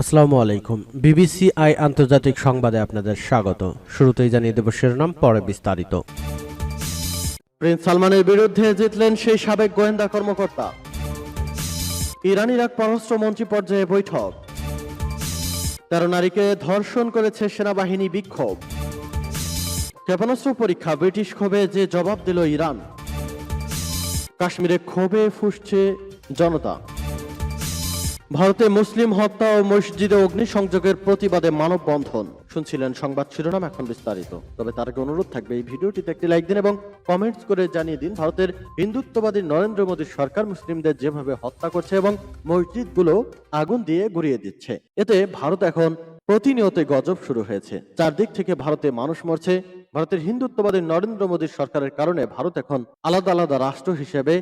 আসসালামু আলাইকুম। BBC I আন্তর্জাতিক সংবাদে আপনাদের স্বাগত। শুরুতেই জানিয়ে দেব শিরোনাম, পরে বিস্তারিত। প্রিন্স সালমানের বিরুদ্ধে জিতলেন সেই সাবেক গোয়েন্দা কর্মকর্তা। ইরান ইরাক পররাষ্ট্রমন্ত্রী পর্যায়ে বৈঠক। তেরো নারীকে ধর্ষণ করেছে সেনাবাহিনী বিক্ষোভ। ক্ষেপণাস্ত্র পরীক্ষা, ব্রিটিশ ক্ষোভে যে জবাব দিল ইরান। কাশ্মীরে ক্ষোভে ফুসছে জনতা। ভারতে মুসলিম হত্যা ও মসজিদে অগ্নিসংযোগের প্রতিবাদে মানববন্ধন। শুনছিলেন সংবাদ শিরোনাম এখন বিস্তারিত। তবে তার আগে অনুরোধ থাকবে এই ভিডিওটিতে একটি লাইক দিন এবং কমেন্টস করে জানিয়ে দিন, ভারতের হিন্দুত্ববাদী নরেন্দ্র মোদীর সরকার মুসলিমদের যেভাবে হত্যা করছে এবং মসজিদগুলো আগুন দিয়ে গুড়িয়ে দিচ্ছে। এতে ভারত এখন প্রতিনিয়তই গজব শুরু হয়েছে। চারদিক থেকে ভারতে মানুষ মরছে। ভারতের হিন্দুত্ববাদী নরেন্দ্র মোদীর সরকারের কারণে ভারত এখন আলাদা আলাদা রাষ্ট্র হিসেবে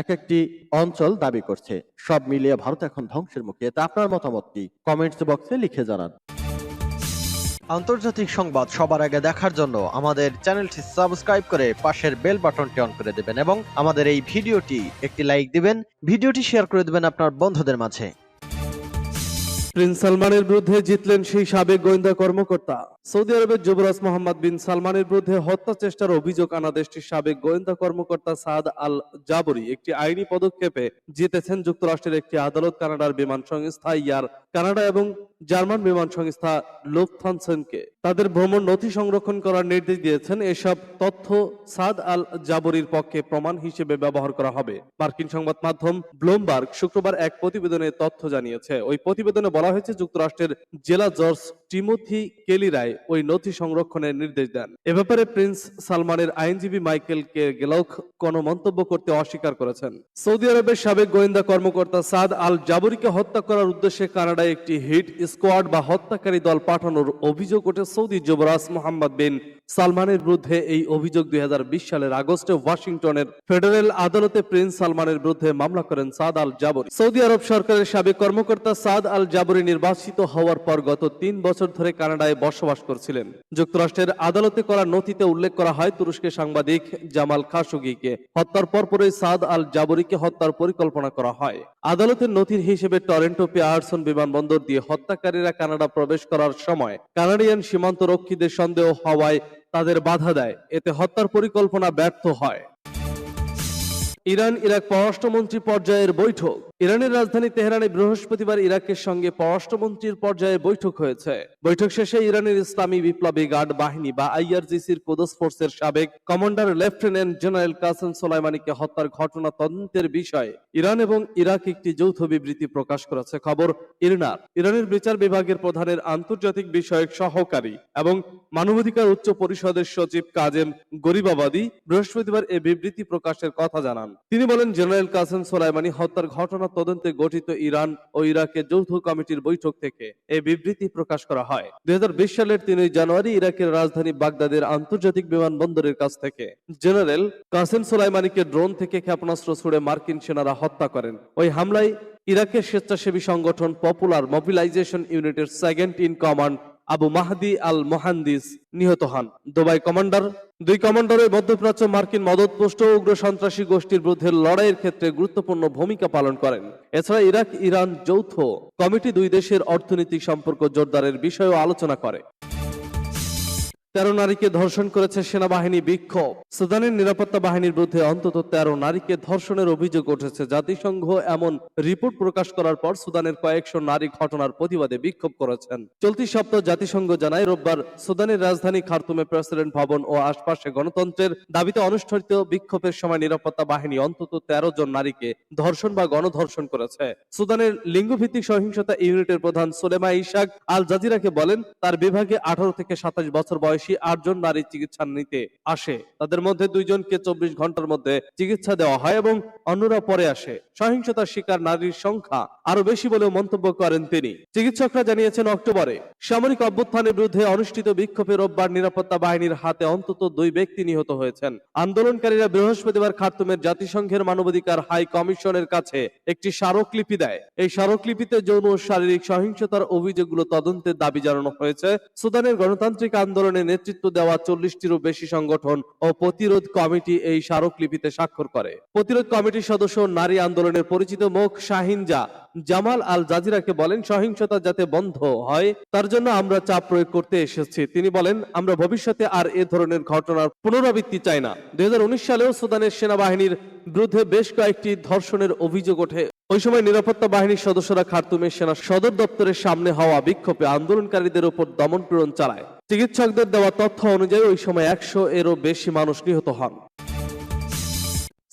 এক একটি অঞ্চল দাবি করছে। সব মিলিয়ে ভারত এখন ধ্বংসের মুখে। এতে আপনার মতামত কি? কমেন্টস বক্সে লিখে জানান। আন্তর্জাতিক সংবাদ সবার আগে দেখার জন্য আমাদের চ্যানেলটি সাবস্ক্রাইব করে পাশের বেল বাটনটি অন করে দেবেন এবং আমাদের এই ভিডিওটি একটি লাইক দিবেন। ভিডিওটি শেয়ার করে দেবেন আপনার বন্ধুদের মাঝে। প্রিন্স সালমানের বিরুদ্ধে জিতলেন সেই সাবেক গোয়েন্দা কর্মকর্তা। সৌদি আরবের যুবরাজ মোহাম্মদ বিন সালমানের বিরুদ্ধে হত্যা চেষ্টার অভিযোগ আনা দেশটির সাবেক গোয়েন্দা কর্মকর্তা সাদ আল জাবরি একটি আইনি পদক্ষেপে জিতেছেন যুক্তরাষ্ট্রের একটি আদালত, কানাডার বিমান সংস্থা ইয়ার কানাডা এবং জার্মান বিমান সংস্থা লুফথানসেনকে। তাদের ভ্রমণ নথি সংরক্ষণ করার নির্দেশ দিয়েছেন। এসব তথ্য সাদ আল জাবরির পক্ষে প্রমাণ হিসেবে ব্যবহার করা হবে। মার্কিন সংবাদ মাধ্যম ব্লুমবার্গ শুক্রবার এক প্রতিবেদনে তথ্য জানিয়েছে। ওই প্রতিবেদনে বলা হয়েছে, যুক্তরাষ্ট্রের জেলা জর্জ টিমোথি কেলি রায় ওই নথি সংরক্ষণের নির্দেশ দেন। এ ব্যাপারে প্রিন্স সালমানের আইনজীবী মাইকেল কে গেলক কোনো মন্তব্য করতে অস্বীকার করেছেন। সৌদি আরবের সাবেক গোয়েন্দা কর্মকর্তা সাদ আল জাবরিকে হত্যা করার উদ্দেশ্যে কানাডায় একটি হিট স্কোয়াড বা হত্যাকারী দল পাঠানোর অভিযোগ ওঠে সৌদি যুবরাজ মোহাম্মদ বিন সালমানের বিরুদ্ধে। এই অভিযোগ দুই হাজার বিশ সালের আগস্টে ওয়াশিংটনের ফেডারেল আদালতে প্রিন্স সালমানের বিরুদ্ধে মামলা করেন সাদ আল জাবরি। সৌদি আরব সরকারের সাবেক কর্মকর্তা সাদ আল জাবরি নির্বাচিত হওয়ার পর গত তিন বছর ধরে কানাডায় বসবাস করছিলেন। যুক্তরাষ্ট্রের আদালতে করা নথিতে উল্লেখ করা হয় তুরস্কের সাংবাদিক জামাল খাশোগিকে হত্যার পরপরই সাদ আল জাবরিকে হত্যার পরিকল্পনা করা হয়। আদালতের নথির হিসেবে টরেন্টো পিয়ারসন বিমানবন্দর দিয়ে হত্যাকারীরা কানাডা প্রবেশ করার সময় কানাডিয়ান সীমান্ত রক্ষীদের সন্দেহ হওয়ায় তাদের বাধা দেয়। এতে হত্যার পরিকল্পনা ব্যর্থ হয়। ইরান ইরাক পররাষ্ট্রমন্ত্রী পর্যায়ের বৈঠক। ইরানের রাজধানী তেহরানে বৃহস্পতিবার ইরাকের সঙ্গে পররাষ্ট্রমন্ত্রীর পর্যায়ে বৈঠক হয়েছে। বৈঠক শেষে ইরানের ইসলামী বিপ্লবী গার্ড বাহিনী বা আইআরজিসির কুদস ফোর্সের সাবেক কমান্ডার লেফটেন্যান্ট জেনারেল কাসেম সোলাইমানিকে হত্যার ঘটনা তদন্তের বিষয়ে ইরান এবং ইরাক একটি যৌথ বিবৃতি প্রকাশ করেছে। খবর, ইরনার, ইরানের বিচার বিভাগের প্রধানের আন্তর্জাতিক বিষয়ক সহকারী এবং মানবাধিকার উচ্চ পরিষদের সচিব কাজেম গরিবাবাদী বৃহস্পতিবার এ বিবৃতি প্রকাশের কথা জানান। তিনি বলেন, জেনারেল কাসেম সোলাইমানি হত্যার ঘটনা তদন্তে গঠিত ইরান ও ইরাকের যৌথ কমিটির বৈঠক থেকে এই বিবৃতি প্রকাশ করা হয়। দুই সালের তিনই জানুয়ারি ইরাকের রাজধানী বাগদাদের আন্তর্জাতিক বিমানবন্দরের কাছ থেকে জেনারেল কাসেম সোলাইমানিকে ড্রোন থেকে ক্ষেপণাস্ত্র ছুড়ে মার্কিন সেনারা হত্যা করেন। ওই হামলায় ইরাকের স্বেচ্ছাসেবী সংগঠন পপুলার মোবিলাইজেশন ইউনিটের second in command Abu Mahdi al Muhandis নিহত হন। দুবাই কমান্ডার, দুই কমান্ডারের মধ্যপ্রাচ্য মার্কিন মদতপুষ্ট উগ্র সন্ত্রাসী গোষ্ঠীর বিরুদ্ধে লড়াইয়ের ক্ষেত্রে গুরুত্বপূর্ণ ভূমিকা পালন করেন। এছাড়া ইরাক, ইরান যৌথ কমিটি দুই দেশের অর্থনৈতিক সম্পর্ক জোরদারের বিষয়েও আলোচনা করে। তেরো নারীকে ধর্ষণ করেছে সেনাবাহিনী বিক্ষোভ। সুদানের নিরাপত্তা বাহিনীর বিরুদ্ধে অন্তত তেরো নারীকে ধর্ষণের অভিযোগ উঠেছে। জাতিসংঘ এমন রিপোর্ট প্রকাশ করার পর সুদানের কয়েকশো নারী ঘটনার প্রতিবাদে বিক্ষোভ করেছেন। চলতি সপ্তাহ জাতিসংঘ জানায়, রোববার সুদানের রাজধানী খার্তুমে প্রেসিডেন্ট ভবন ও আশপাশে গণতন্ত্রের দাবিতে অনুষ্ঠিত বিক্ষোভের সময় নিরাপত্তা বাহিনী অন্তত তেরো জন নারীকে ধর্ষণ বা গণধর্ষণ করেছে। সুদানের লিঙ্গভিত্তিক সহিংসতা ইউনিটের প্রধান সোলেমা ইশাক আল জাজিরাকে বলেন, তার বিভাগে আঠারো থেকে সাতাশ বছর বয়সী আটজন নারী চিকিৎসা নিতে আসে। তাদের মধ্যে দুইজনকে চব্বিশ ঘণ্টার মধ্যে চিকিৎসা দেওয়া হয় এবং অন্যরা পরে আসে। সহিংসতার শিকার নারীর সংখ্যা আরও বেশি বলেও মন্তব্য করেন তিনি। চিকিৎসকরা জানিয়েছেন অক্টোবরে, সামরিক অভ্যুত্থানের বিরুদ্ধে অনুষ্ঠিত বিক্ষোভে রোববার নিরাপত্তা বাহিনীর হাতে অন্তত দুই ব্যক্তি নিহত হয়েছেন। আন্দোলনকারীরা বৃহস্পতিবার খার্তুমের জাতিসংঘের মানবাধিকার হাই কমিশনের কাছে একটি স্মারকলিপি দেয়। এই স্মারকলিপিতে যৌন শারীরিক সহিংসতার অভিযোগগুলো তদন্তের দাবি জানানো হয়েছে। সুদানের গণতান্ত্রিক আন্দোলনে নেতৃত্ব দেওয়া চল্লিশটিরও বেশি সংগঠন ও প্রতিরোধ কমিটি এই স্মারকলিপিতে স্বাক্ষর করে। প্রতিরোধ কমিটির সদস্য নারী আন্দোলন আন্দোলনের পরিচিত মুখ শাহিনজা জামাল আল জাজিরাকে বলেন, সহিংসতা যাতে বন্ধ হয়, তার জন্য আমরা চাপ প্রয়োগ করতে এসেছি। তিনি বলেন, আমরা ভবিষ্যতে আর এ ধরনের ঘটনার পুনরাবৃত্তি চাই না। দুই সালেও সুদানের সেনাবাহিনীর বিরুদ্ধে বেশ কয়েকটি ধর্ষণের অভিযোগ ওঠে। ওই সময় নিরাপত্তা বাহিনীর সদস্যরা খার্তুমের সেনা সদর দপ্তরের সামনে হওয়া বিক্ষোভে আন্দোলনকারীদের উপর দমন পীড়ন চালায়। চিকিৎসকদের দেওয়া তথ্য অনুযায়ী ওই সময় একশো এরও বেশি মানুষ নিহত হন।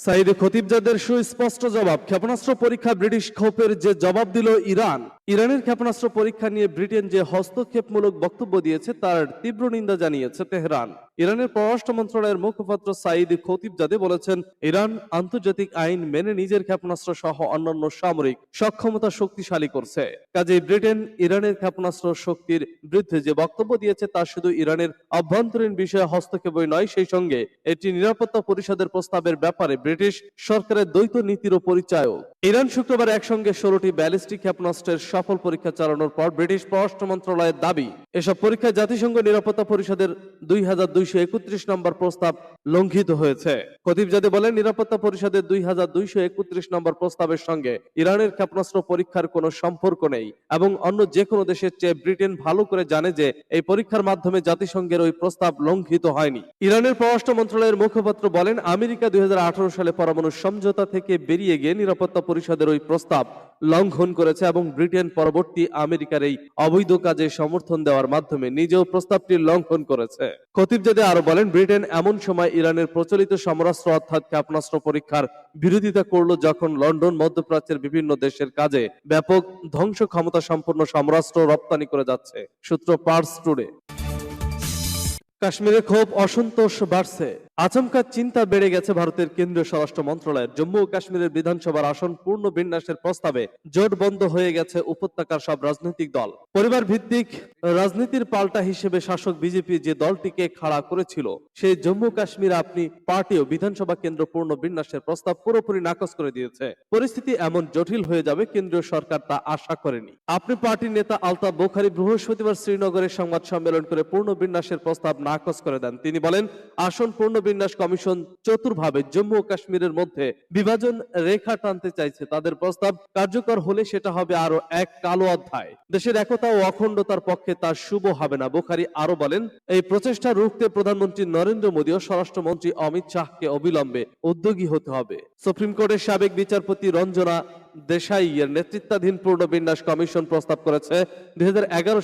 সাইদে খতিবজাদের সুস্পষ্ট জবাব ক্ষেপণাস্ত্র পরীক্ষা ব্রিটিশ ক্ষোভের যে জবাব দিল ইরান। ইরানের ক্ষেপণাস্ত্র পরীক্ষা নিয়ে ব্রিটেন যে হস্তক্ষেপমূলক বক্তব্য দিয়েছে, তার তীব্র নিন্দা জানিয়েছে তেহরান। ইরানের পররাষ্ট্র মন্ত্রণালয়ের মুখপাত্র সাইদ খতিবজাদে বলেছেন, ইরান আন্তর্জাতিক আইন মেনে নিজের ক্ষেপণাস্ত্র সহ অন্যান্য সামরিক সক্ষমতা শক্তিশালী করছে। কাজেই ব্রিটেন ইরানের ক্ষেপণাস্ত্র শক্তির বিরুদ্ধে যে বক্তব্য দিয়েছে, তা শুধু ইরানের অভ্যন্তরীণ বিষয়ে হস্তক্ষেপই নয়, সেই সঙ্গে এটি নিরাপত্তা পরিষদের প্রস্তাবের ব্যাপারে ব্রিটিশ সরকারের দ্বৈত নীতিরও পরিচয়ও ইরান শুক্রবার একসঙ্গে ষোলোটি ব্যালিস্টিক ক্ষেপণাস্ত্রের সফল পরীক্ষা চালানোর পর ব্রিটিশ পররাষ্ট্র মন্ত্রণালয়ের দাবি, এসব পরীক্ষায় জাতিসংঘ নিরাপত্তা পরিষদের দুই হাজার দুইশো একত্রিশ নম্বর প্রস্তাব লঙ্ঘিত হয়েছে। খতিবজাদে বলেন, নিরাপত্তা পরিষদের দুই হাজার দুইশো একত্রিশ নম্বর প্রস্তাবের সঙ্গে ইরানের ক্ষেপণাস্ত্র পরীক্ষার কোনো সম্পর্ক নেই এবং অন্য যে কোনো দেশের চেয়ে ব্রিটেন ভালো করে জানে যে এই পরীক্ষার মাধ্যমে জাতিসংঘের ওই প্রস্তাব লঙ্ঘিত হয়নি। ইরানের পররাষ্ট্র মন্ত্রণালয়ের মুখপাত্র বলেন, আমেরিকা দুই হাজার আঠারো সালে পরমাণু সমঝোতা থেকে বেরিয়ে গিয়ে নিরাপত্তা পরিষদের ওই প্রস্তাব লঙ্ঘন করেছে এবং ব্রিটেন পরবর্তী আমেরিকার এই অবৈধ কাজে সমর্থন দেওয়ার মাধ্যমে নিজেও প্রস্তাবটি লঙ্ঘন করেছে। খতিবজাদে আরও বলেন, ব্রিটেন এমন সময় ইরানের প্রচলিত সমরাস্ত্র অর্থাৎ ক্ষেপণাস্ত্র পরীক্ষার বিরোধিতা করল যখন লন্ডন, মধ্যপ্রাচ্যের বিভিন্ন দেশের কাজে ব্যাপক ধ্বংস ক্ষমতা সম্পন্ন সমরাস্ত্র রপ্তানি করে যাচ্ছে। সূত্র পার্স টুডে কাশ্মীরে ক্ষোভ অসন্তোষ বাড়ছে। আচমকা চিন্তা বেড়ে গেছে ভারতের কেন্দ্রীয় স্বরাষ্ট্র মন্ত্রণালয়ের। জম্মু ও কাশ্মীরের বিধানসভার আসন পূর্ণ বিন্যাসের প্রস্তাবে জোট বন্ধ হয়ে গেছে উপত্যকার সব রাজনৈতিক দল। পরিবার ভিত্তিক রাজনীতির পাল্টা হিসেবে শাসক বিজেপি যে দলটিকে খাড়া করেছিল, সেই জম্মু কাশ্মীর আপনি পার্টিও বিধানসভা কেন্দ্র পূর্ণ বিন্যাসের প্রস্তাব পুরোপুরি নাকচ করে দিয়েছে। পরিস্থিতি এমন জটিল হয়ে যাবে, কেন্দ্রীয় সরকার তা আশা করেনি। আপনি পার্টির নেতা আলতাফ বোখারি বৃহস্পতিবার শ্রীনগরে সংবাদ সম্মেলন করে পূর্ণ বিন্যাসের প্রস্তাব নাকচ করে দেন। তিনি বলেন, আসন পূর্ণ বিন্যাস কমিশন চতুর্ভাবে জম্মু ও কাশ্মীরের মধ্যে বিভাজন রেখা টানতে চাইছে। তাদের প্রস্তাব কার্যকর হলে সেটা হবে আরও এক কালো অধ্যায়। দেশের একতা ও অখণ্ডতার পক্ষে তার শুভ হবে না, বোখারি আরও বলেন। এই প্রচেষ্টা রুখতে প্রধানমন্ত্রী নরেন্দ্র মোদী ও স্বরাষ্ট্রমন্ত্রী অমিত শাহকে অবিলম্বে উদ্যোগী হতে হবে। সুপ্রিম কোর্টের সাবেক বিচারপতি রঞ্জনা দেশাইয়ের নেতৃত্বাধীন পূর্ণ বিন্যাস কমিশন প্রস্তাব করেছে। দুই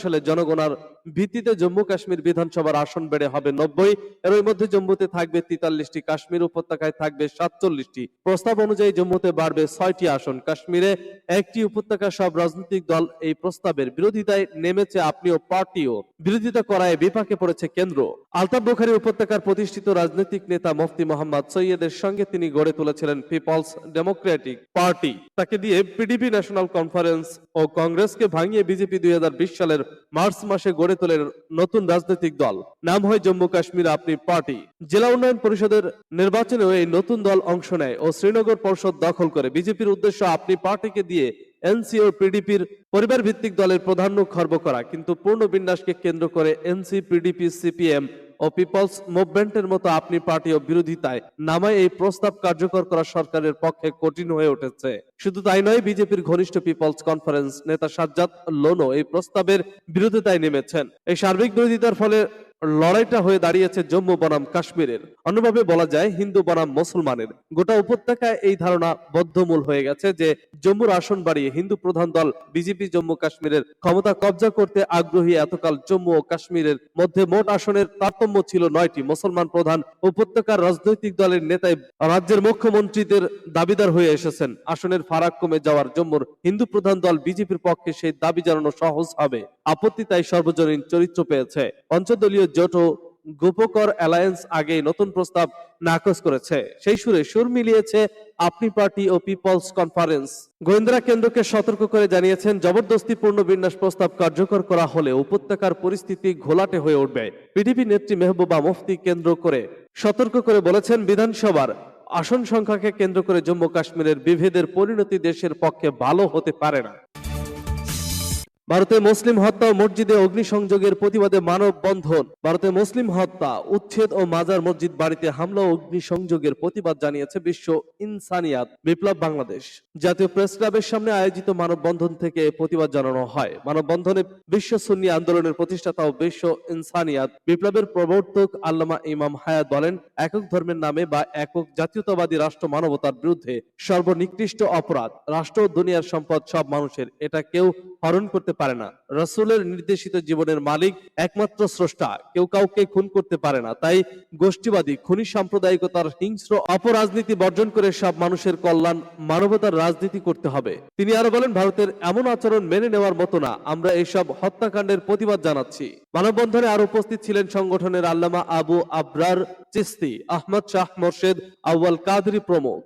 সালে জনগণার ভিত্তিতে জম্মু কাশ্মীর বিধানসভার আসন বেড়ে হবে নব্বই। এর মধ্যে জম্মুতে থাকবে তেতাল্লিশটি, কাশ্মীর উপত্যকায় থাকবে সাতচল্লিশটি। প্রস্তাব অনুযায়ী জম্মুতে বাড়বে ছয়টি আসন। কাশ্মীরে একটি উপত্যকা সব রাজনৈতিক দল এই প্রস্তাবের বিরোধিতায় নেমেছে, আপনিও পার্টিও। বিরোধিতা করায় বিপাকে পড়েছে কেন্দ্র। আলতাফ বুখারী উপত্যকার প্রতিষ্ঠিত রাজনৈতিক নেতা মুফতি মোহাম্মদ সৈয়দের সঙ্গে তিনি গড়ে তুলেছিলেন পিপলস ডেমোক্রেটিক পার্টি। তাকে দিয়ে পিডিপি ন্যাশনাল কনফারেন্স ও কংগ্রেসকে ভাঙিয়ে বিজেপি দুই সালের মার্চ মাসে গড়ে তোলেন নতুন রাজনৈতিক দল। নাম হয় জম্মু কাশ্মীর আপনি পার্টি। জেলা উন্নয়ন পরিষদের নির্বাচনেও এই নতুন দল অংশ নেয় ও শ্রীনগর পরিষদ দখল করে। বিজেপির উদ্দেশ্য আপনি পার্টিকে দিয়ে এনসি ও পিডিপির পরিবার ভিত্তিক দলের প্রাধান্য খর্ব করা। কিন্তু পূর্ণ বিন্যাসকে কেন্দ্র করে এনসি পিডিপি সিপিএম ও পিপলস মুভমেন্টের মতো আপনি পার্টি ও বিরোধিতায় নামায় এই প্রস্তাব কার্যকর করা সরকারের পক্ষে কঠিন হয়ে উঠেছে। শুধু তাই নয়, বিজেপির ঘনিষ্ঠ পিপলস কনফারেন্স নেতা সাজ্জাদ লোনো এই প্রস্তাবের বিরোধিতায় নেমেছেন। এই সার্বিক বিরোধিতার ফলে লড়াইটা হয়ে দাঁড়িয়েছে জম্মু বনাম কাশ্মীরের। অন্যভাবে বলা যায়, হিন্দু বনাম মুসলমানের। গোটা উপত্যকায় এই ধারণা বদ্ধমূল হয়ে গেছে যে, জম্মুর আসন বাড়িয়ে হিন্দু প্রধান দল বিজেপি জম্মু কাশ্মীরের ক্ষমতা কবজা করতে আগ্রহী এতকাল জম্মু ও কাশ্মীরের মধ্যে মোট আসনের তারতম্য ছিল নয়টি। মুসলমান প্রধান উপত্যকার রাজনৈতিক দলের নেতাই রাজ্যের মুখ্যমন্ত্রীদের দাবিদার হয়ে এসেছেন। আসনের ফারাক কমে যাওয়ার জম্মুর হিন্দু প্রধান দল বিজেপির পক্ষে সেই দাবি জানানো সহজ হবে। আপত্তি তাই সর্বজনীন চরিত্র পেয়েছে। পঞ্চদলীয় জোট ও গোপকর অ্যালায়েন্স আগে নতুন প্রস্তাব নাকচ করেছে। সেই সুরে সুর মিলিয়েছে আপনি পার্টি ও পিপলস কনফারেন্স। গোয়েন্দারা কেন্দ্রকে সতর্ক করে জানিয়েছেন জবরদস্তি পূর্ণ বিন্যাস প্রস্তাব কার্যকর করা হলে উপত্যকার পরিস্থিতি ঘোলাটে হয়ে উঠবে। পিডিপি নেত্রী মেহবুবা মুফতি কেন্দ্র করে সতর্ক করে বলেছেন, বিধানসভার আসন সংখ্যাকে কেন্দ্র করে জম্মু কাশ্মীরের বিভেদের পরিণতি দেশের পক্ষে ভালো হতে পারে না। ভারতে মুসলিম হত্যা ও মসজিদে অগ্নিসংযোগের প্রতিবাদে মানববন্ধন। ভারতে মুসলিম হত্যা, উচ্ছেদ ও মাজার মসজিদ বাড়িতে হামলা ও অগ্নিসংযোগের প্রতিবাদ জানিয়েছে বিশ্ব ইনসানিয়াত বিপ্লব বাংলাদেশ। জাতীয় প্রেস ক্লাবের সামনে আয়োজিত মানববন্ধন থেকে প্রতিবাদ জানানো হয়। মানববন্ধনে বিশ্ব সুন্নি আন্দোলনের প্রতিষ্ঠাতা ও বিশ্ব ইনসানিয়াত বিপ্লবের প্রবর্তক আল্লামা ইমাম হায়াত বলেন, একক ধর্মের নামে বা একক জাতীয়তাবাদী রাষ্ট্র মানবতার বিরুদ্ধে সর্বনিকৃষ্ট অপরাধ। রাষ্ট্র ও দুনিয়ার সম্পদ সব মানুষের। এটা কেউ হরণ করতে পারে না। রসুলের নির্দেশিত জীবনের মালিক একমাত্র স্রষ্টা। কেউ কাউকে খুন করতে পারে না। তাই গোষ্ঠীবাদী, খুনি সাম্প্রদায়িকতার হিংস্র অপরাজনীতি বর্জন করে সব মানুষের কল্যাণ, মানবতার রাজনীতি করতে হবে। তিনি আরও বলেন, ভারতের এমন আচরণ মেনে নেওয়ার মতো না। আমরা এইসব হত্যাকাণ্ডের প্রতিবাদ জানাচ্ছি। মানববন্ধনে আরও উপস্থিত ছিলেন সংগঠনের আল্লামা আবু আবরার চিস্তি, আহমদ শাহ মোর্শেদ, আউয়াল কাদরি প্রমুখ।